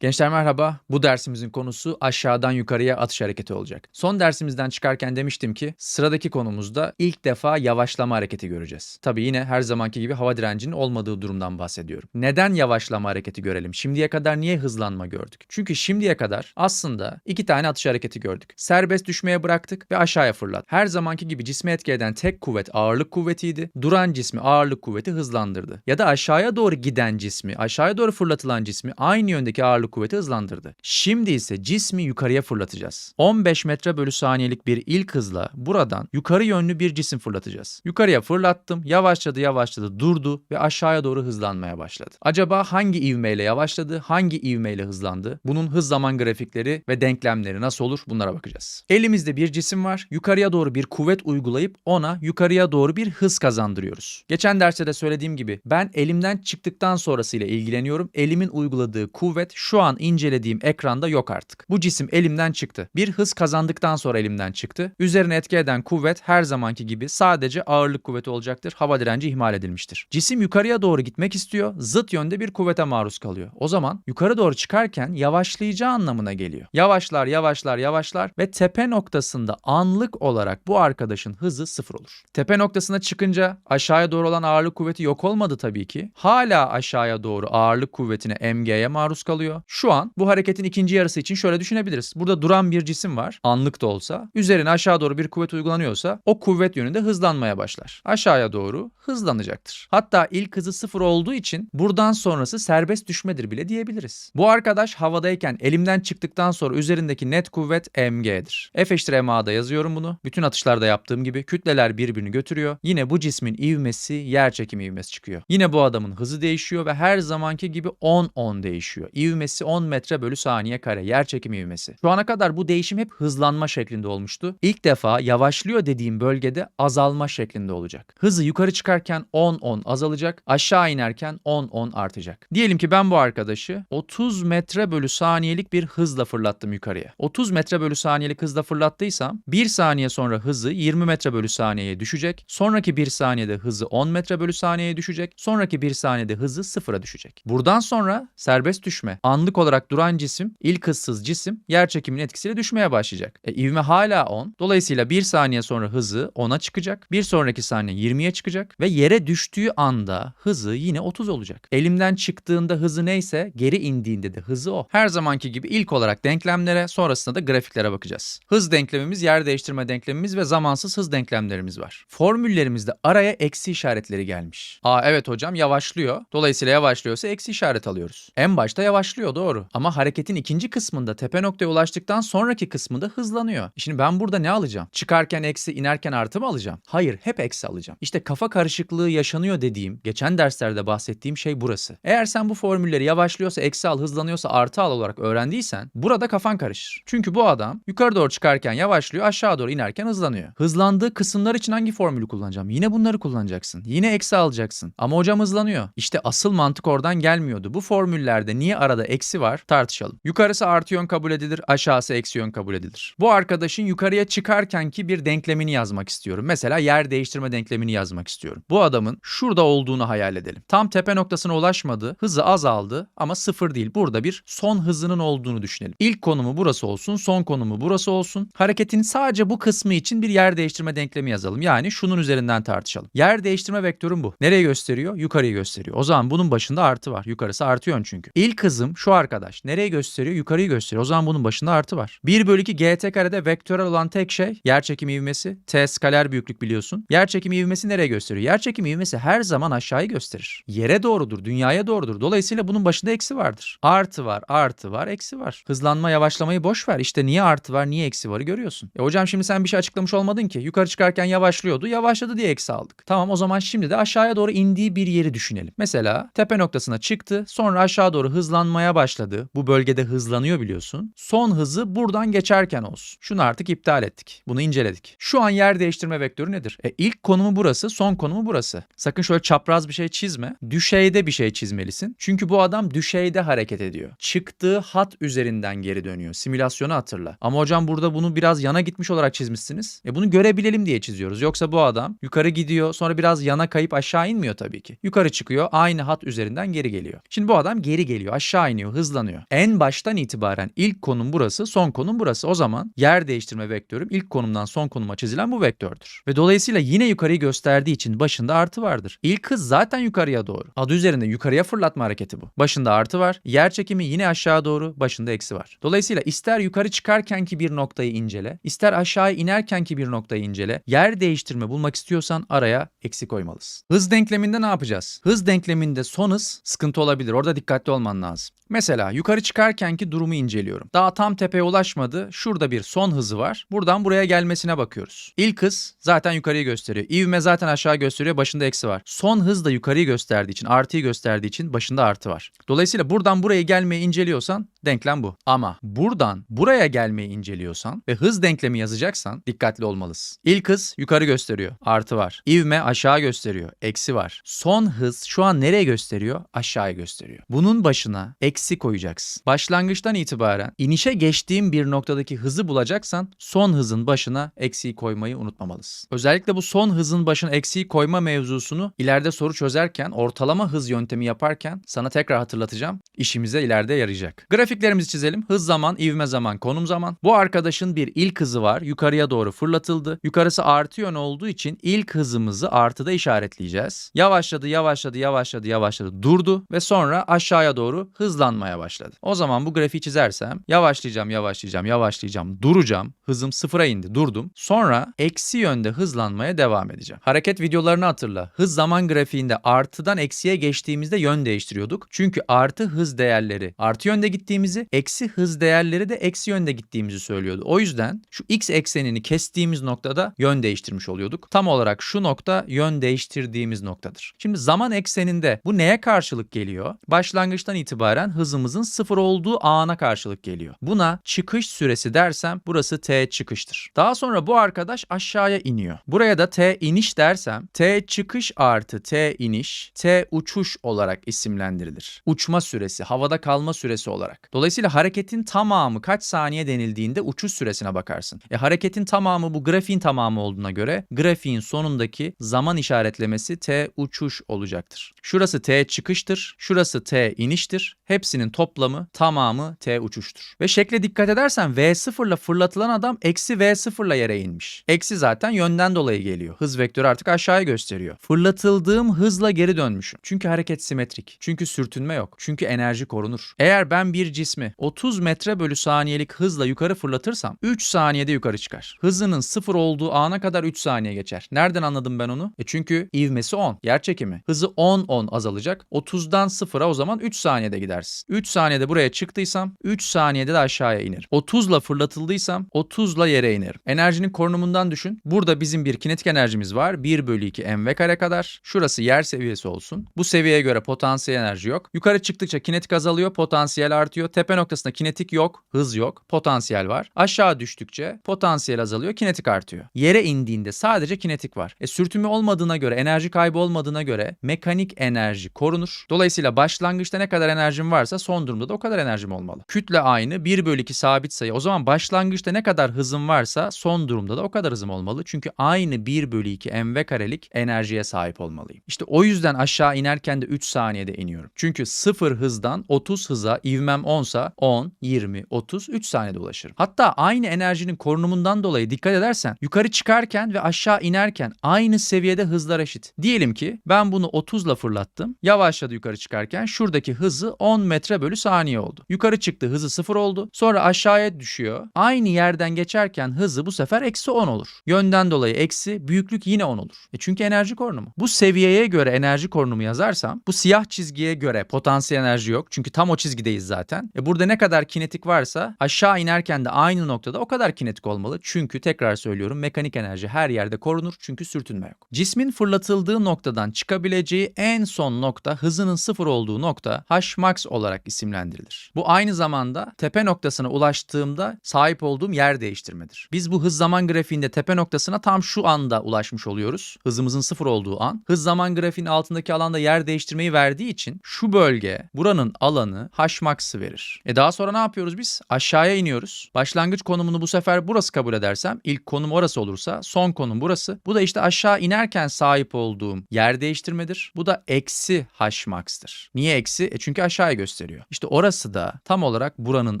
Gençler merhaba. Bu dersimizin konusu aşağıdan yukarıya atış hareketi olacak. Son dersimizden çıkarken demiştim ki sıradaki konumuzda ilk defa yavaşlama hareketi göreceğiz. Tabii yine her zamanki gibi hava direncinin olmadığı durumdan bahsediyorum. Neden yavaşlama hareketi görelim? Şimdiye kadar niye hızlanma gördük? Çünkü şimdiye kadar aslında iki tane atış hareketi gördük. Serbest düşmeye bıraktık ve aşağıya fırlat. Her zamanki gibi cismi etki eden tek kuvvet ağırlık kuvvetiydi. Duran cismi ağırlık kuvveti hızlandırdı. Ya da aşağıya doğru giden cismi, aşağıya doğru fırlatılan cismi aynı yöndeki ağırlık kuvveti hızlandırdı. Şimdi ise cismi yukarıya fırlatacağız. 15 metre bölü saniyelik bir ilk hızla buradan yukarı yönlü bir cisim fırlatacağız. Yukarıya fırlattım, yavaşladı yavaşladı durdu ve aşağıya doğru hızlanmaya başladı. Acaba hangi ivmeyle yavaşladı, hangi ivmeyle hızlandı? Bunun hız zaman grafikleri ve denklemleri nasıl olur bunlara bakacağız. Elimizde bir cisim var, yukarıya doğru bir kuvvet uygulayıp ona yukarıya doğru bir hız kazandırıyoruz. Geçen derste de söylediğim gibi ben elimden çıktıktan sonrasıyla ilgileniyorum. Elimin uyguladığı kuvvet şu an incelediğim ekranda yok artık. Bu cisim elimden çıktı. Bir hız kazandıktan sonra elimden çıktı. Üzerine etki eden kuvvet her zamanki gibi sadece ağırlık kuvveti olacaktır. Hava direnci ihmal edilmiştir. Cisim yukarıya doğru gitmek istiyor. Zıt yönde bir kuvvete maruz kalıyor. O zaman yukarı doğru çıkarken yavaşlayacağı anlamına geliyor. Yavaşlar, yavaşlar, yavaşlar ve tepe noktasında anlık olarak bu arkadaşın hızı sıfır olur. Tepe noktasına çıkınca aşağıya doğru olan ağırlık kuvveti yok olmadı tabii ki. Hala aşağıya doğru ağırlık kuvvetine MG'ye maruz kalıyor. Şu an bu hareketin ikinci yarısı için şöyle düşünebiliriz. Burada duran bir cisim var. Anlık da olsa. Üzerine aşağı doğru bir kuvvet uygulanıyorsa o kuvvet yönünde hızlanmaya başlar. Aşağıya doğru hızlanacaktır. Hatta ilk hızı sıfır olduğu için buradan sonrası serbest düşmedir bile diyebiliriz. Bu arkadaş havadayken elimden çıktıktan sonra üzerindeki net kuvvet mg'dir. F eşittir ma'da yazıyorum bunu. Bütün atışlarda yaptığım gibi kütleler birbirini götürüyor. Yine bu cismin ivmesi yer çekimi ivmesi çıkıyor. Yine bu adamın hızı değişiyor ve her zamanki gibi 10-10 değişiyor. İvmesi 10 metre bölü saniye kare yer çekimi ivmesi. Şu ana kadar bu değişim hep hızlanma şeklinde olmuştu. İlk defa yavaşlıyor dediğim bölgede azalma şeklinde olacak. Hızı yukarı çıkarken 10-10 azalacak, aşağı inerken 10-10 artacak. Diyelim ki ben bu arkadaşı 30 metre bölü saniyelik bir hızla fırlattım yukarıya. 30 metre bölü saniyelik hızla fırlattıysam 1 saniye sonra hızı 20 metre bölü saniyeye düşecek. Sonraki 1 saniyede hızı 10 metre bölü saniyeye düşecek. Sonraki 1 saniyede hızı sıfıra düşecek. Buradan sonra serbest düşme. Anlık olarak duran cisim, ilk hızsız cisim yer çekiminin etkisiyle düşmeye başlayacak. E, ivme hala 10. Dolayısıyla 1 saniye sonra hızı 10'a çıkacak. Bir sonraki saniye 20'ye çıkacak ve yere düştüğü anda hızı yine 30 olacak. Elimden çıktığında hızı neyse geri indiğinde de hızı o. Her zamanki gibi ilk olarak denklemlere sonrasında da grafiklere bakacağız. Hız denklemimiz, yer değiştirme denklemimiz ve zamansız hız denklemlerimiz var. Formüllerimizde araya eksi işaretleri gelmiş. Aa evet hocam yavaşlıyor. Dolayısıyla yavaşlıyorsa eksi işaret alıyoruz. En başta yavaşlıyor doğru. Ama hareketin ikinci kısmında tepe noktaya ulaştıktan sonraki kısmında hızlanıyor. Şimdi ben burada ne alacağım? Çıkarken eksi inerken artı mı alacağım? Hayır hep eksi alacağım. İşte kafa karışıklığı yaşanıyor dediğim, geçen derslerde bahsettiğim şey burası. Eğer sen bu formülleri yavaşlıyorsa eksi al, hızlanıyorsa artı al olarak öğrendiysen burada kafan karışır. Çünkü bu adam yukarı doğru çıkarken yavaşlıyor, aşağı doğru inerken hızlanıyor. Hızlandığı kısımlar için hangi formülü kullanacağım? Yine bunları kullanacaksın. Yine eksi alacaksın. Ama hocam hızlanıyor. İşte asıl mantık oradan gelmiyordu. Bu formüllerde niye arada eksi var tartışalım. Yukarısı artı yön kabul edilir, aşağısı eksi yön kabul edilir. Bu arkadaşın yukarıya çıkarkenki bir denklemini yazmak istiyorum. Mesela yer değiştirme denklemini yazmak istiyorum. Bu adamın şurada olduğunu hayal edelim. Tam tepe noktasına ulaşmadı, hızı azaldı ama sıfır değil. Burada bir son hızının olduğunu düşünelim. İlk konumu burası olsun, son konumu burası olsun. Hareketin sadece bu kısmı için bir yer değiştirme denklemi yazalım. Yani şunun üzerinden tartışalım. Yer değiştirme vektörüm bu. Nereye gösteriyor? Yukarıyı gösteriyor. O zaman bunun başında artı var. Yukarısı artı yön çünkü. İlk hızım şu arkadaş. Nereye gösteriyor? Yukarıyı gösteriyor. O zaman bunun başında artı var. 1 bölü 2 gt karede vektörel olan tek şey yer çekimi ivmesi. T skaler büyüklük biliyorsun. Yer çekimi ivmesi nereye gösteriyor? Yer çekimi ivmesi her zaman aşağıyı gösterir. Yere doğrudur, dünyaya doğrudur. Dolayısıyla bunun başında eksi vardır. Artı var, artı var, eksi var. Hızlanma, yavaşlamayı boş ver. İşte niye artı var, niye eksi varı görüyorsun. E hocam şimdi sen bir şey açıklamış olmadın ki. Yukarı çıkarken yavaşlıyordu, yavaşladı diye eksi aldık. Tamam o zaman şimdi de aşağıya doğru indiği bir yeri düşünelim. Mesela tepe noktasına çıktı, sonra aşağı doğru hızlanmaya başladı. Bu bölgede hızlanıyor biliyorsun. Son hızı buradan geçerken olsun. Şunu artık iptal ettik. Bunu inceledik. Şu an yer değiştirme vektörü nedir? E ilk konumu burası, son konumu burası. Sakın şöyle çapraz bir şey çizme. Düşeyde bir şey çizmelisin. Çünkü bu adam düşeyde hareket ediyor. Çıktığı hat üzerinden geri dönüyor. Simülasyonu hatırla. Ama hocam burada bunu biraz yana gitmiş olarak çizmişsiniz. E bunu görebilelim diye çiziyoruz. Yoksa bu adam yukarı gidiyor sonra biraz yana kayıp aşağı inmiyor tabii ki. Yukarı çıkıyor aynı hat üzerinden geri geliyor. Şimdi bu adam geri geliyor aşağı iniyor ivmeleniyor, hızlanıyor. En baştan itibaren ilk konum burası, son konum burası. O zaman yer değiştirme vektörüm ilk konumdan son konuma çizilen bu vektördür. Ve dolayısıyla yine yukarıyı gösterdiği için başında artı vardır. İlk hız zaten yukarıya doğru. Adı üzerinde yukarıya fırlatma hareketi bu. Başında artı var. Yer çekimi yine aşağı doğru, başında eksi var. Dolayısıyla ister yukarı çıkarkenki bir noktayı incele, ister aşağı inerkenki bir noktayı incele. Yer değiştirme bulmak istiyorsan araya eksi koymalısın. Hız denkleminde ne yapacağız? Hız denkleminde son hız sıkıntı olabilir. Orada dikkatli olman lazım. Mesela yukarı çıkarkenki durumu inceliyorum. Daha tam tepeye ulaşmadı. Şurada bir son hızı var. Buradan buraya gelmesine bakıyoruz. İlk hız zaten yukarıyı gösteriyor. İvme zaten aşağı gösteriyor. Başında eksi var. Son hız da yukarıyı gösterdiği için, artıyı gösterdiği için başında artı var. Dolayısıyla buradan buraya gelmeyi inceliyorsan denklem bu. Ama buradan buraya gelmeyi inceliyorsan ve hız denklemi yazacaksan dikkatli olmalısın. İlk hız yukarı gösteriyor. Artı var. İvme aşağı gösteriyor. Eksi var. Son hız şu an nereye gösteriyor? Aşağıya gösteriyor. Bunun başına eksi koyacaksın. Başlangıçtan itibaren inişe geçtiğim bir noktadaki hızı bulacaksan son hızın başına eksiği koymayı unutmamalısın. Özellikle bu son hızın başına eksiği koyma mevzusunu ileride soru çözerken, ortalama hız yöntemi yaparken sana tekrar hatırlatacağım. İşimize ileride yarayacak. Grafiklerimizi çizelim. Hız zaman, ivme zaman, konum zaman. Bu arkadaşın bir ilk hızı var. Yukarıya doğru fırlatıldı. Yukarısı artı yön olduğu için ilk hızımızı artıda işaretleyeceğiz. Yavaşladı, yavaşladı, yavaşladı, yavaşladı, durdu ve sonra aşağıya doğru hızlanmaya başladı. O zaman bu grafiği çizersem yavaşlayacağım, yavaşlayacağım, yavaşlayacağım, duracağım. Hızım sıfıra indi, durdum. Sonra eksi yönde hızlanmaya devam edeceğim. Hareket videolarını hatırla. Hız zaman grafiğinde artıdan eksiye geçtiğimizde yön değiştiriyorduk. Çünkü artı hız değerleri artı yönde gittiğimizi, eksi hız değerleri de eksi yönde gittiğimizi söylüyordu. O yüzden şu x eksenini kestiğimiz noktada yön değiştirmiş oluyorduk. Tam olarak şu nokta yön değiştirdiğimiz noktadır. Şimdi zaman ekseninde bu neye karşılık geliyor? Başlangıçtan itibaren hızımızın sıfır olduğu ana karşılık geliyor. Buna çıkış süresi dersem burası t çıkıştır. Daha sonra bu arkadaş aşağıya iniyor. Buraya da t iniş dersem t çıkış artı t iniş t uçuş olarak isimlendirilir. Uçma süresi, havada kalma süresi olarak. Dolayısıyla hareketin tamamı kaç saniye denildiğinde uçuş süresine bakarsın. E hareketin tamamı bu grafiğin tamamı olduğuna göre grafiğin sonundaki zaman işaretlemesi t uçuş olacaktır. Şurası t çıkıştır, şurası t iniştir. Hepsinin toplamı tamamı t uçuştur. Ve şekle dikkat edersen v0 ile fırlatılan adam eksi v0 ile yere inmiş. Eksi zaten yönden dolayı geliyor. Hız vektörü artık aşağıya gösteriyor. Fırlatıldığım hızla geri dönmüşüm. Çünkü hareket simetrik. Çünkü sürtünme yok. Çünkü enerji korunur. Eğer ben bir cismi 30 metre bölü saniyelik hızla yukarı fırlatırsam 3 saniyede yukarı çıkar. Hızının sıfır olduğu ana kadar 3 saniye geçer. Nereden anladım ben onu? E çünkü ivmesi 10. Yer çekimi. Hızı 10-10 azalacak. 30'dan sıfıra o zaman 3 saniyede gidersin. 3 saniyede buraya çıktıysam 3 saniyede de aşağıya inirim. 30'la fırlatıldıysam 30'la yere inerim. Enerjinin korunumundan düşün. Burada bizim bir kinetik enerjimiz var. 1 bölü 2 mv kare kadar. Şurası yer seviyesi olsun. Bu seviyeye göre potansiyel enerji yok. Yukarı çıktıkça kinetik azalıyor, potansiyel artıyor. Tepe noktasında kinetik yok, hız yok, potansiyel var. Aşağı düştükçe potansiyel azalıyor, kinetik artıyor. Yere indiğinde sadece kinetik var. E sürtünme olmadığına göre, enerji kaybı olmadığına göre mekanik enerji korunur. Dolayısıyla başlangıçta ne kadar enerjim varsa son durumda da o kadar enerjim olmalı. Kütle aynı, 1 bölü 2 sabit sayı. O zaman başlangıçta ne kadar hızım varsa son durumda da o kadar hızım olmalı. Çünkü aynı 1 bölü 2 mv karelik enerjiye sahip olmalıyım. İşte o yüzden aşağı inerken de 3 saniyede iniyorum. Çünkü 0 hızdan 30 hıza ivmem 10 sa 10, 20, 30, 3 saniyede ulaşırım. Hatta aynı enerjinin korunumundan dolayı dikkat edersen yukarı çıkarken ve aşağı inerken aynı seviyede hızlar eşit. Diyelim ki ben bunu 30 ile fırlattım. Yavaşladı yukarı çıkarken şuradaki hızı 10 metre bölü saniye oldu. Yukarı çıktı hızı 0 oldu. Sonra aşağıya düşüyor. Aynı yerden geçerken hızı bu sefer eksi 10 olur. Yönden dolayı eksi büyüklük yine 10 olur. E çünkü enerji korunumu. Bu seviyeye göre enerji korunumu yazarsam bu siyah çizgiye göre potansiyel enerji yok. Çünkü tam o çizgideyiz zaten. E burada ne kadar kinetik varsa aşağı inerken de aynı noktada o kadar kinetik olmalı. Çünkü tekrar söylüyorum mekanik enerji her yerde korunur çünkü sürtünme yok. Cismin fırlatıldığı noktadan çıkabileceği en son nokta hızının sıfır olduğu nokta H max olarak isimlendirilir. Bu aynı zamanda tepe noktasına ulaştığımda sahip olduğum yer değiştirmedir. Biz bu hız zaman grafiğinde tepe noktasına tam şu anda ulaşmış oluyoruz. Hızımızın sıfır olduğu an. Hız zaman grafiğinin altındaki alanda yer değiştirmeyi verdiği için şu bölge buranın alanı H max'ı verir. Verir. E daha sonra ne yapıyoruz biz? Aşağıya iniyoruz. Başlangıç konumunu bu sefer burası kabul edersem ilk konum orası olursa son konum burası. Bu da işte aşağı inerken sahip olduğum yer değiştirmedir. Bu da eksi h max'tır. Niye eksi? E çünkü aşağıya gösteriyor. İşte orası da tam olarak buranın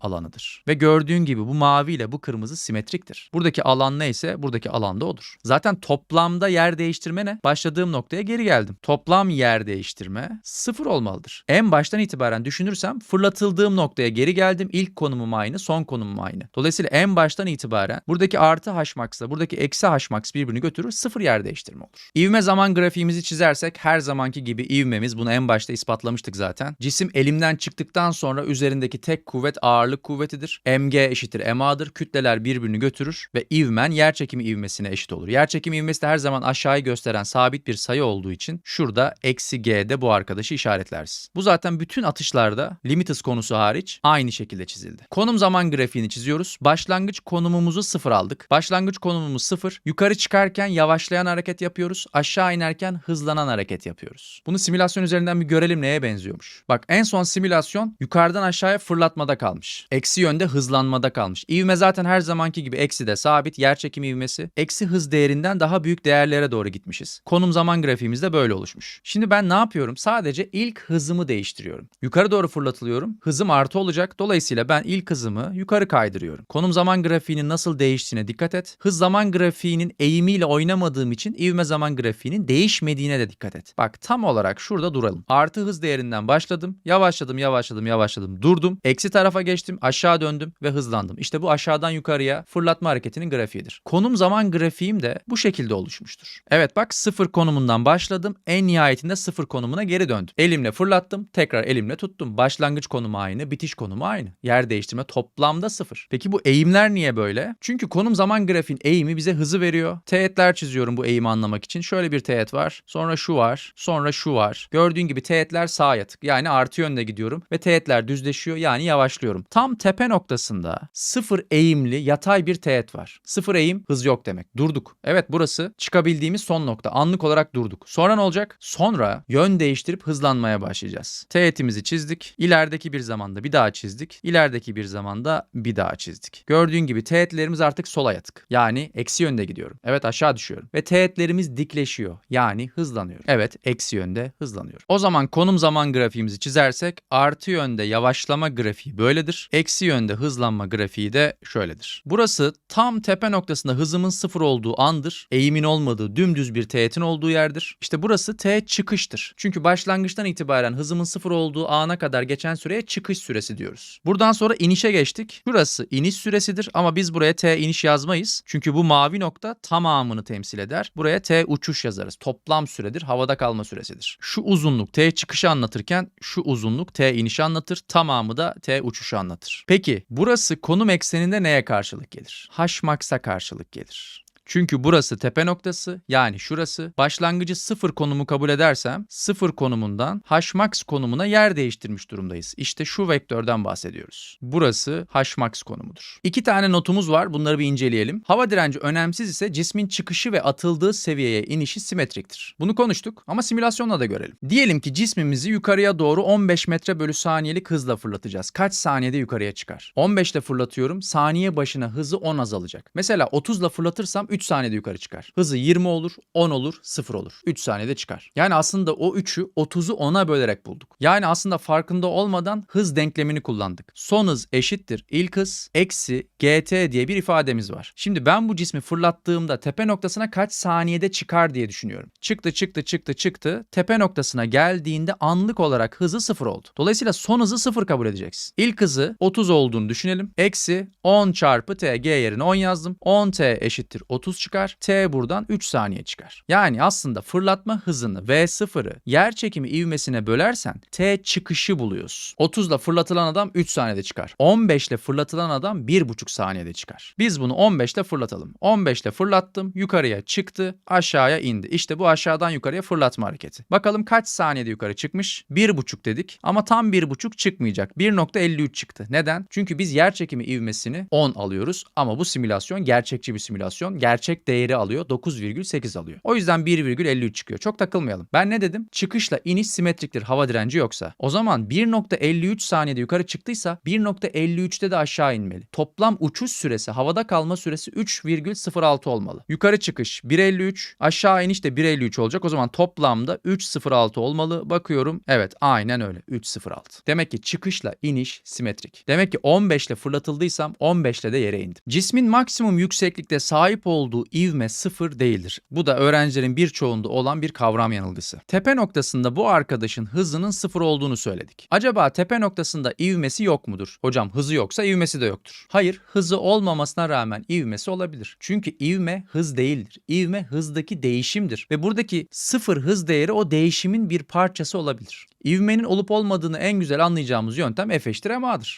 alanıdır. Ve gördüğün gibi bu mavi ile bu kırmızı simetriktir. Buradaki alan neyse buradaki alan da odur. Zaten toplamda yer değiştirme ne? Başladığım noktaya geri geldim. Toplam yer değiştirme sıfır olmalıdır. En baştan itibaren düşünürsem fırlatıldığım noktaya geri geldim. İlk konumum aynı, son konumum aynı. Dolayısıyla en baştan itibaren buradaki artı h max'la buradaki eksi h max birbirini götürür. Sıfır yer değiştirme olur. İvme zaman grafiğimizi çizersek her zamanki gibi ivmemiz bunu en başta ispatlamıştık zaten. Cisim elimden çıktıktan sonra üzerindeki tek kuvvet ağırlık kuvvetidir. mg eşittir ma'dır. Kütleler birbirini götürür ve ivmen yer çekimi ivmesine eşit olur. Yer çekimi ivmesi de her zaman aşağıyı gösteren sabit bir sayı olduğu için şurada eksi g'de bu arkadaşı işaretlersin. Bu zaten bütün atışlarda limitless konusu hariç aynı şekilde çizildi. Konum zaman grafiğini çiziyoruz. Başlangıç konumumuzu sıfır aldık. Başlangıç konumumuz sıfır. Yukarı çıkarken yavaşlayan hareket yapıyoruz. Aşağı inerken hızlanan hareket yapıyoruz. Bunu simülasyon üzerinden bir görelim neye benziyormuş. Bak en son simülasyon yukarıdan aşağıya fırlatmada kalmış. Eksi yönde hızlanmada kalmış. İvme zaten her zamanki gibi eksi de sabit. Yer çekimi ivmesi. Eksi hız değerinden daha büyük değerlere doğru gitmişiz. Konum zaman grafiğimiz de böyle oluşmuş. Şimdi ben ne yapıyorum? Sadece ilk hızımı değiştiriyorum. Yukarı doğru fırlatılıyorum. Hızım artı olacak. Dolayısıyla ben ilk hızımı yukarı kaydırıyorum. Konum zaman grafiğinin nasıl değiştiğine dikkat et. Hız zaman grafiğinin eğimiyle oynamadığım için ivme zaman grafiğinin değişmediğine de dikkat et. Bak tam olarak şurada duralım. Artı hız değerinden başladım. Yavaşladım, yavaşladım, yavaşladım. Durdum. Eksi tarafa geçtim. Aşağı döndüm ve hızlandım. İşte bu aşağıdan yukarıya fırlatma hareketinin grafiğidir. Konum zaman grafiğim de bu şekilde oluşmuştur. Evet bak sıfır konumundan başladım. En nihayetinde sıfır konumuna geri döndüm. Elimle fırlattım. Tekrar elimle tuttum. Başlangıç konumu aynı, bitiş konumu aynı. Yer değiştirme toplamda sıfır. Peki bu eğimler niye böyle? Çünkü konum zaman grafiğin eğimi bize hızı veriyor. Teğetler çiziyorum bu eğimi anlamak için. Şöyle bir teğet var. Sonra şu var. Sonra şu var. Gördüğün gibi teğetler sağ yatık. Yani artı yönde gidiyorum ve teğetler düzleşiyor. Yani yavaşlıyorum. Tam tepe noktasında sıfır eğimli yatay bir teğet var. Sıfır eğim hız yok demek. Durduk. Evet burası çıkabildiğimiz son nokta. Anlık olarak durduk. Sonra ne olacak? Sonra yön değiştirip hızlanmaya başlayacağız. Teğetimizi çizdik. İlerideki bir zamanda bir daha çizdik. İlerideki bir zamanda bir daha çizdik. Gördüğün gibi teğetlerimiz artık sola yatık. Yani eksi yönde gidiyorum. Evet aşağı düşüyorum. Ve teğetlerimiz dikleşiyor. Yani hızlanıyor. Evet eksi yönde hızlanıyor. O zaman konum zaman grafiğimizi çizersek artı yönde yavaşlama grafiği böyledir. Eksi yönde hızlanma grafiği de şöyledir. Burası tam tepe noktasında hızımın sıfır olduğu andır. Eğimin olmadığı dümdüz bir teğetin olduğu yerdir. İşte burası teğet çıkıştır. Çünkü başlangıçtan itibaren hızımın sıfır olduğu ana kadar geçen süreye çıkış süresi diyoruz. Buradan sonra inişe geçtik. Şurası iniş süresidir ama biz buraya t iniş yazmayız. Çünkü bu mavi nokta tamamını temsil eder. Buraya t uçuş yazarız. Toplam süredir, havada kalma süresidir. Şu uzunluk t çıkışı anlatırken şu uzunluk t inişi anlatır. Tamamı da t uçuşu anlatır. Peki burası konum ekseninde neye karşılık gelir? H max'a karşılık gelir. Çünkü burası tepe noktası yani şurası. Başlangıcı sıfır konumu kabul edersem sıfır konumundan Hmax konumuna yer değiştirmiş durumdayız. İşte şu vektörden bahsediyoruz. Burası Hmax konumudur. İki tane notumuz var. Bunları bir inceleyelim. Hava direnci önemsiz ise cismin çıkışı ve atıldığı seviyeye inişi simetriktir. Bunu konuştuk ama simülasyonla da görelim. Diyelim ki cismimizi yukarıya doğru 15 metre bölü saniyelik hızla fırlatacağız. Kaç saniyede yukarıya çıkar? 15 ile fırlatıyorum. Saniye başına hızı 10 azalacak. Mesela 30 ile fırlatırsam 3 saniyede yukarı çıkar. Hızı 20 olur, 10 olur, 0 olur. 3 saniyede çıkar. Yani aslında o 3'ü 30'u 10'a bölerek bulduk. Yani aslında farkında olmadan hız denklemini kullandık. Son hız eşittir ilk hız eksi gt diye bir ifademiz var. Şimdi ben bu cismi fırlattığımda tepe noktasına kaç saniyede çıkar diye düşünüyorum. Çıktı çıktı çıktı çıktı. Tepe noktasına geldiğinde anlık olarak hızı 0 oldu. Dolayısıyla son hızı 0 kabul edeceksin. İlk hızı 30 olduğunu düşünelim. Eksi 10 çarpı t g yerine 10 yazdım. 10t eşittir 30 çıkar. T buradan 3 saniye çıkar. Yani aslında fırlatma hızını V0'ı yer çekimi ivmesine bölersen T çıkışı buluyorsun. 30 ile fırlatılan adam 3 saniyede çıkar. 15 ile fırlatılan adam 1,5 saniyede çıkar. Biz bunu 15 ile fırlatalım. 15 ile fırlattım. Yukarıya çıktı. Aşağıya indi. İşte bu aşağıdan yukarıya fırlatma hareketi. Bakalım kaç saniyede yukarı çıkmış? 1,5 dedik ama tam 1,5 çıkmayacak. 1,53 çıktı. Neden? Çünkü biz yer çekimi ivmesini 10 alıyoruz ama bu simülasyon gerçekçi bir simülasyon. Gerçek gerçek değeri alıyor. 9,8 alıyor. O yüzden 1,53 çıkıyor. Çok takılmayalım. Ben ne dedim? Çıkışla iniş simetriktir hava direnci yoksa. O zaman 1.53 saniyede yukarı çıktıysa 1.53'te de aşağı inmeli. Toplam uçuş süresi, havada kalma süresi 3,06 olmalı. Yukarı çıkış 1.53, aşağı iniş de 1.53 olacak. O zaman toplamda 3.06 olmalı. Bakıyorum. Evet, aynen öyle. 3.06. Demek ki çıkışla iniş simetrik. Demek ki 15 ile fırlatıldıysam 15 ile de yere indim. Cismin maksimum yükseklikte sahip olduğu ivme sıfır değildir. Bu da öğrencilerin birçoğunda olan bir kavram yanılgısı. Tepe noktasında bu arkadaşın hızının sıfır olduğunu söyledik. Acaba tepe noktasında ivmesi yok mudur? Hocam hızı yoksa ivmesi de yoktur. Hayır, hızı olmamasına rağmen ivmesi olabilir. Çünkü ivme hız değildir. İvme hızdaki değişimdir ve buradaki sıfır hız değeri o değişimin bir parçası olabilir. İvmenin olup olmadığını en güzel anlayacağımız yöntem F eşittir.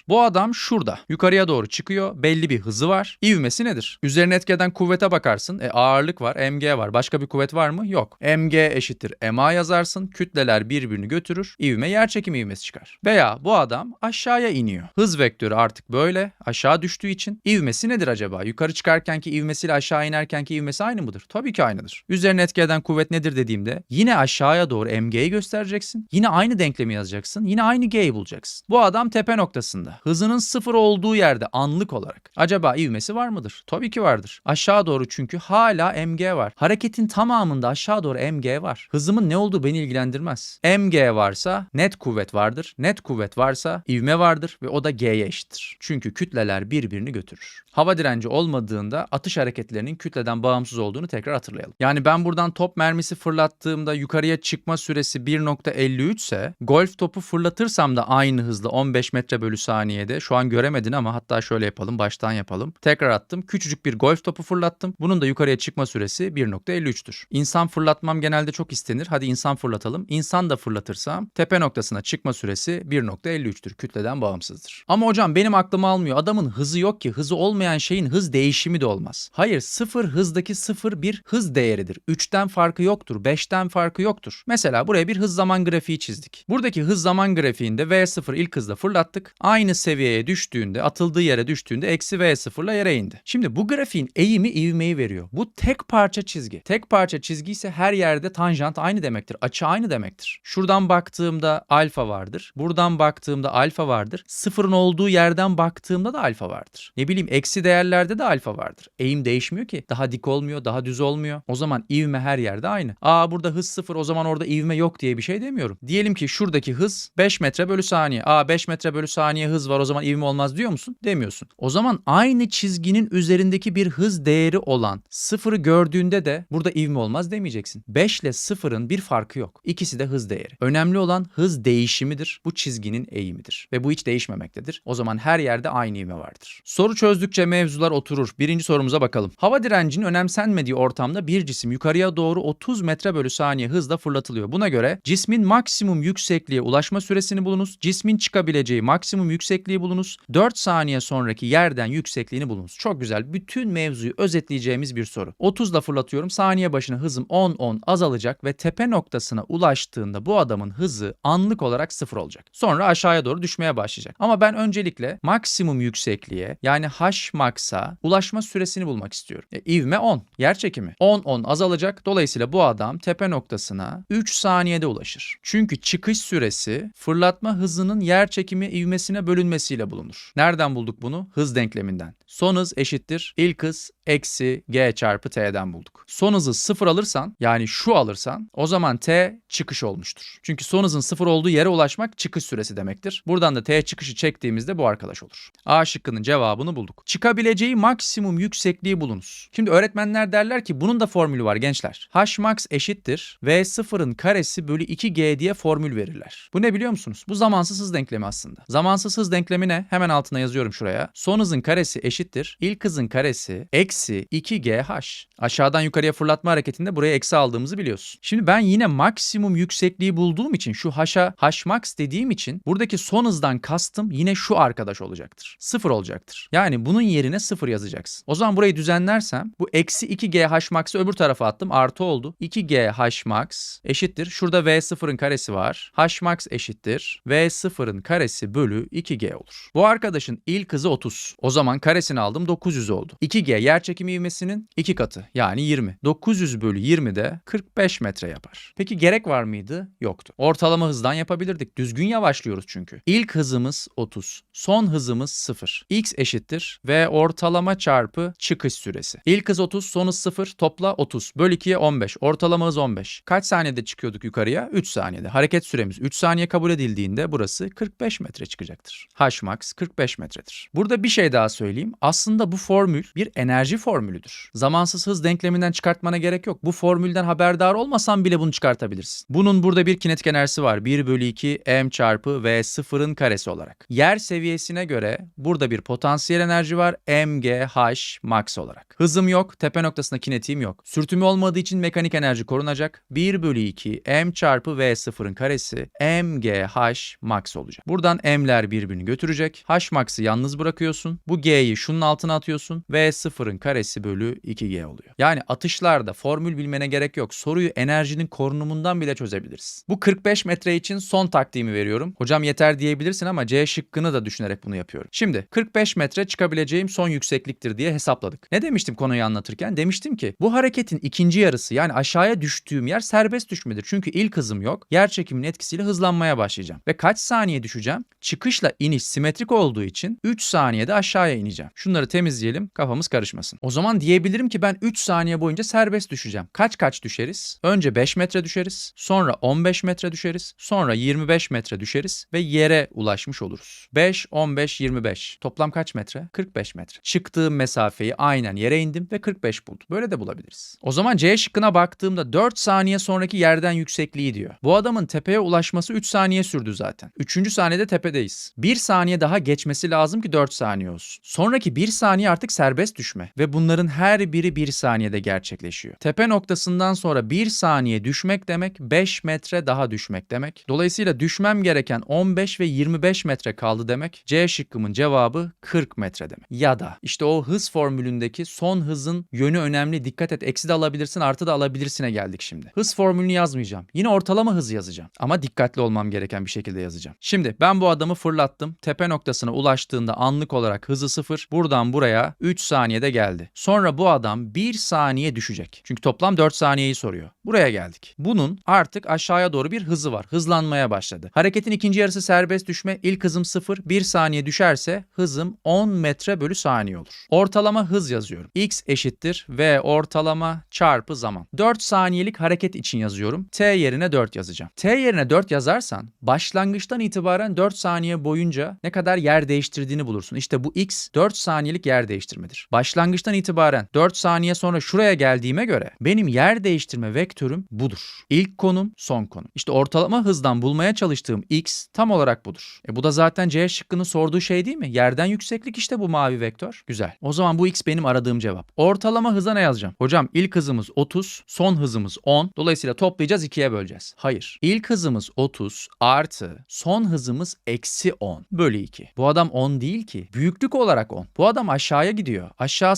Bu adam şurada. Yukarıya doğru çıkıyor. Belli bir hızı var. İvmesi nedir? Üzerine etki eden kuvvete bakarsın. E ağırlık var, mg var. Başka bir kuvvet var mı? Yok. mg eşittir ma yazarsın. Kütleler birbirini götürür. İvme yerçekim ivmesi çıkar. Veya bu adam aşağıya iniyor. Hız vektörü artık böyle. Aşağı düştüğü için ivmesi nedir acaba? Yukarı çıkarkenki ivmesiyle aşağı inerkenki ivmesi aynı mıdır? Tabii ki aynıdır. Üzerine etki eden kuvvet nedir dediğimde yine aşağıya doğru mg'yi göstereceksin. Yine aynı denklemi yazacaksın. Yine aynı g'yi bulacaksın. Bu adam tepe noktasında. Hızının sıfır olduğu yerde anlık olarak. Acaba ivmesi var mıdır? Tabii ki vardır. Aşağı doğru çünkü hala mg var. Hareketin tamamında aşağı doğru mg var. Hızımın ne olduğu beni ilgilendirmez. mg varsa net kuvvet vardır. Net kuvvet varsa ivme vardır ve o da g'ye eşittir. Çünkü kütleler birbirini götürür. Hava direnci olmadığında atış hareketlerinin kütleden bağımsız olduğunu tekrar hatırlayalım. Yani ben buradan top mermisi fırlattığımda yukarıya çıkma süresi 1.53 ise golf topu fırlatırsam da aynı hızla 15 metre bölü saniyede şu an göremedin ama hatta şöyle yapalım baştan yapalım. Tekrar attım. Küçücük bir golf topu fırlattım. Bunun da yukarıya çıkma süresi 1.53'tür. İnsan fırlatmam genelde çok istenir. Hadi insan fırlatalım. İnsan da fırlatırsam tepe noktasına çıkma süresi 1.53'tür. Kütleden bağımsızdır. Ama hocam benim aklım almıyor. Adamın hızı yok ki. Hızı olmayan şeyin hız değişimi de olmaz. Hayır sıfır hızdaki sıfır bir hız değeridir. 3'ten farkı yoktur. 5'ten farkı yoktur. Mesela buraya bir hız zaman grafiği çizdik. Buradaki hız zaman grafiğinde V0 ilk hızla fırlattık. Aynı seviyeye düştüğünde, atıldığı yere düştüğünde eksi V0 ile yere indi. Şimdi bu grafiğin eğimi ivmeyi veriyor. Bu tek parça çizgi. Tek parça çizgi ise her yerde tanjant aynı demektir. Açı aynı demektir. Şuradan baktığımda alfa vardır. Buradan baktığımda alfa vardır. Sıfırın olduğu yerden baktığımda da alfa vardır. Ne bileyim eksi değerlerde de alfa vardır. Eğim değişmiyor ki. Daha dik olmuyor, daha düz olmuyor. O zaman ivme her yerde aynı. Aa burada hız sıfır o zaman orada ivme yok diye bir şey demiyorum. Diyelim ki şuradaki hız 5 metre bölü saniye. Aa 5 metre bölü saniye hız var o zaman ivme olmaz diyor musun? Demiyorsun. O zaman aynı çizginin üzerindeki bir hız değeri olan sıfırı gördüğünde de burada ivme olmaz demeyeceksin. 5 ile sıfırın bir farkı yok. İkisi de hız değeri. Önemli olan hız değişimidir. Bu çizginin eğimidir. Ve bu hiç değişmemektedir. O zaman her yerde aynı ivme vardır. Soru çözdükçe mevzular oturur. Birinci sorumuza bakalım. Hava direncinin önemsenmediği ortamda bir cisim yukarıya doğru 30 metre bölü saniye hızla fırlatılıyor. Buna göre cismin maksimum yüksekliğe ulaşma süresini bulunuz. Cismin çıkabileceği maksimum yüksekliği bulunuz. 4 saniye sonraki yerden yüksekliğini bulunuz. Çok güzel. Bütün mevzuyu özetleyeceğimiz bir soru. 30 ile fırlatıyorum. Saniye başına hızım 10-10 azalacak ve tepe noktasına ulaştığında bu adamın hızı anlık olarak sıfır olacak. Sonra aşağıya doğru düşmeye başlayacak. Ama ben öncelikle maksimum yüksekliğe yani h max'a ulaşma süresini bulmak istiyorum. E, ivme 10. Yer çekimi. 10-10 azalacak. Dolayısıyla bu adam tepe noktasına 3 saniyede ulaşır. Çünkü çıkış süresi fırlatma hızının yer çekimi ivmesine bölünmesiyle bulunur. Nereden bulduk bunu? Hız denkleminden. Son hız eşittir. İlk hız eksi g çarpı t'den bulduk. Son hızı sıfır alırsan yani şu alırsan o zaman t çıkış olmuştur. Çünkü son hızın sıfır olduğu yere ulaşmak çıkış süresi demektir. Buradan da t çıkışı çektiğimizde bu arkadaş olur. A şıkkının cevabını bulduk. Çıkabileceği maksimum yüksekliği bulunuz. Şimdi öğretmenler derler ki bunun da formülü var gençler. H max eşittir v sıfırın karesi bölü 2g diye formül verirler. Bu ne biliyor musunuz? Bu zamansız hız denklemi aslında. Zamansız hız denklemi ne? Hemen altına yazıyorum şuraya. Son hızın karesi eşittir. İlk hızın karesi eksi 2gh. Aşağıdan yukarıya fırlatma hareketinde buraya eksi aldığımızı biliyorsun. Şimdi ben yine maksimum yüksekliği bulduğum için şu h'a h max dediğim için buradaki son hızdan kastım yine şu arkadaş olacaktır. Sıfır olacaktır. Yani bunun yerine sıfır yazacaksın. O zaman burayı düzenlersem bu eksi 2gh max'ı öbür tarafa attım artı oldu. 2gh max eşittir. Şurada v sıfırın karesi var. h max eşittir. v sıfırın karesi bölü 2g olur. Bu arkadaşın ilk hızı 30. O zaman karesini aldım 900 oldu. 2g yer çekimi ivmesinin 2 katı yani 20. 900 bölü 20 de 45 metre yapar. Peki gerek var mıydı? Yoktu. Ortalama hızdan yapabilirdik. Düzgün yavaşlıyoruz çünkü. İlk hızımız 30. Son hızımız 0. X eşittir ve ortalama çarpı çıkış süresi. İlk hız 30, son hız 0, topla 30. Böl 2'ye 15. Ortalama hız 15. Kaç saniyede çıkıyorduk yukarıya? 3 saniyede. Hareket süremiz 3 saniye kabul edildiğinde burası 45 metre çıkacaktır. Hmax 45 metredir. Burada bir şey daha söyleyeyim. Aslında bu formül bir enerji formülüdür. Zamansız hız denkleminden çıkartmana gerek yok. Bu formülden haberdar olmasan bile bunu çıkartabilirsin. Bunun burada bir kinetik enerjisi var. 1 bölü 2 m çarpı v sıfırın karesi olarak. Yer seviyesine göre burada bir potansiyel enerji var. mgh max olarak. Hızım yok. Tepe noktasında kinetiğim yok. Sürtünme olmadığı için mekanik enerji korunacak. 1 bölü 2 m çarpı v sıfırın karesi mgh max olacak. Buradan m'ler birbirini götürecek. h max'ı yalnız bırakıyorsun. Bu g'yi şunun altına atıyorsun. v sıfırın karesi bölü 2g oluyor. Yani atışlarda formül bilmene gerek yok. Soruyu enerjinin korunumundan bile çözebiliriz. Bu 45 metre için son taktiğimi veriyorum. Hocam yeter diyebilirsin ama C şıkkını da düşünerek bunu yapıyorum. Şimdi 45 metre çıkabileceğim son yüksekliktir diye hesapladık. Ne demiştim konuyu anlatırken? Demiştim ki bu hareketin ikinci yarısı yani aşağıya düştüğüm yer serbest düşmedir. Çünkü ilk hızım yok. Yer çekiminin etkisiyle hızlanmaya başlayacağım. Ve kaç saniye düşeceğim? Çıkışla iniş simetrik olduğu için 3 saniyede aşağıya ineceğim. Şunları temizleyelim kafamız karışmasın. O zaman diyebilirim ki ben 3 saniye boyunca serbest düşeceğim. Kaç kaç düşeriz? Önce 5 metre düşeriz. Sonra 15 metre düşeriz. Sonra 25 metre düşeriz ve yere ulaşmış oluruz. 5, 15, 25. Toplam kaç metre? 45 metre. Çıktığım mesafeyi aynen yere indim ve 45 buldum. Böyle de bulabiliriz. O zaman C şıkkına baktığımda 4 saniye sonraki yerden yüksekliği diyor. Bu adamın tepeye ulaşması 3 saniye sürdü zaten. 3. saniyede tepedeyiz. 1 saniye daha geçmesi lazım ki 4 saniye olsun. Sonraki 1 saniye artık serbest düşme ve bunların her biri 1 saniyede gerçekleşiyor. Tepe noktasından sonra 1 saniye düşmek demek 5 metre daha düşmek demek. Dolayısıyla düşmem gereken 15 ve 25 metre kaldı demek. C şıkkımın cevabı 40 metre demek. Ya da işte o hız formülündeki son hızın yönü önemli. Dikkat et eksi de alabilirsin artı da alabilirsine geldik şimdi. Hız formülünü yazmayacağım. Yine ortalama hızı yazacağım. Ama dikkatli olmam gereken bir şekilde yazacağım. Şimdi ben bu adamı fırlattım. Tepe noktasına ulaştığında anlık olarak hızı sıfır. Buradan buraya 3 saniyede geldi. Sonra bu adam 1 saniye düşecek. Çünkü toplam 4 saniyeyi soruyor. Buraya geldik. Bunun artık aşağıya doğru bir hızı var. Hızlanmaya başladı. Hareketin ikinci yarısı serbest düşme. İlk hızım 0. 1 saniye düşerse hızım 10 metre bölü saniye olur. Ortalama hız yazıyorum. X eşittir v ortalama çarpı zaman. 4 saniyelik hareket için yazıyorum. T yerine 4 yazacağım. T yerine 4 yazarsan başlangıçtan itibaren 4 saniye boyunca ne kadar yer değiştirdiğini bulursun. İşte bu X 4 saniyelik yer değiştirmedir. Başlangıçtan itibaren 4 saniye sonra şuraya geldiğime göre benim yer değiştirme vektörüm budur. İlk konum, son konum. İşte ortalama hızdan bulmaya çalıştığım X tam olarak budur. E bu da zaten C şıkkının sorduğu şey değil mi? Yerden yükseklik işte bu mavi vektör. Güzel. O zaman bu X benim aradığım cevap. Ortalama hıza ne yazacağım? Hocam ilk hızımız 30, son hızımız 10. Dolayısıyla toplayacağız 2'ye böleceğiz. Hayır. İlk hızımız 30 artı son hızımız eksi 10 bölü 2. Bu adam 10 değil ki. Büyüklük olarak 10. Bu adam aşağıya gidiyor.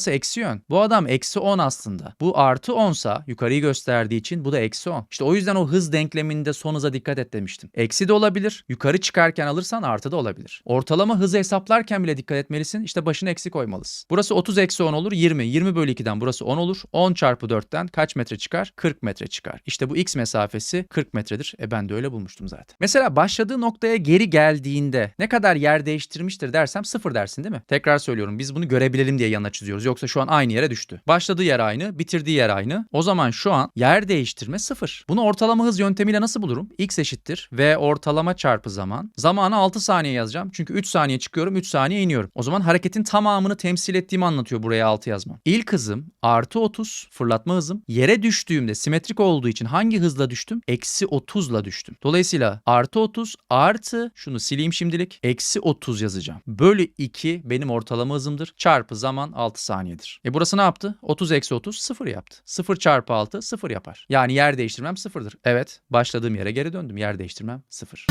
Aşağısı eksi yön. Bu adam eksi 10 aslında. Bu artı 10 sa yukarıyı gösterdiği için bu da eksi 10. İşte o yüzden o hız denkleminde son hıza dikkat et demiştim. Eksi de olabilir. Yukarı çıkarken alırsan artı da olabilir. Ortalama hızı hesaplarken bile dikkat etmelisin. İşte başına eksi koymalısın. Burası 30 eksi 10 olur 20. 20 bölü 2'den burası 10 olur. 10 çarpı 4'ten kaç metre çıkar? 40 metre çıkar. İşte bu x mesafesi 40 metredir. E ben de öyle bulmuştum zaten. Mesela başladığı noktaya geri geldiğinde ne kadar yer değiştirmiştir dersem sıfır dersin değil mi? Tekrar söylüyorum biz bunu görebilelim diye yanına çiziyoruz. Yoksa şu an aynı yere düştü. Başladığı yer aynı, bitirdiği yer aynı. O zaman şu an yer değiştirme sıfır. Bunu ortalama hız yöntemiyle nasıl bulurum? x eşittir v ortalama çarpı zaman. Zamanı 6 saniye yazacağım. Çünkü 3 saniye çıkıyorum, 3 saniye iniyorum. O zaman hareketin tamamını temsil ettiğimi anlatıyor buraya 6 yazmam. İlk hızım artı 30 fırlatma hızım. Yere düştüğümde simetrik olduğu için hangi hızla düştüm? Eksi 30'la düştüm. Dolayısıyla artı 30 artı şunu sileyim şimdilik. Eksi 30 yazacağım. Bölü 2 benim ortalama hızımdır. Çarpı zaman 6 saniyedir. E burası ne yaptı? 30 eksi 30 0 yaptı. 0 çarpı 6 0 yapar. Yani yer değiştirmem sıfırdır. Evet başladığım yere geri döndüm. Yer değiştirmem sıfır.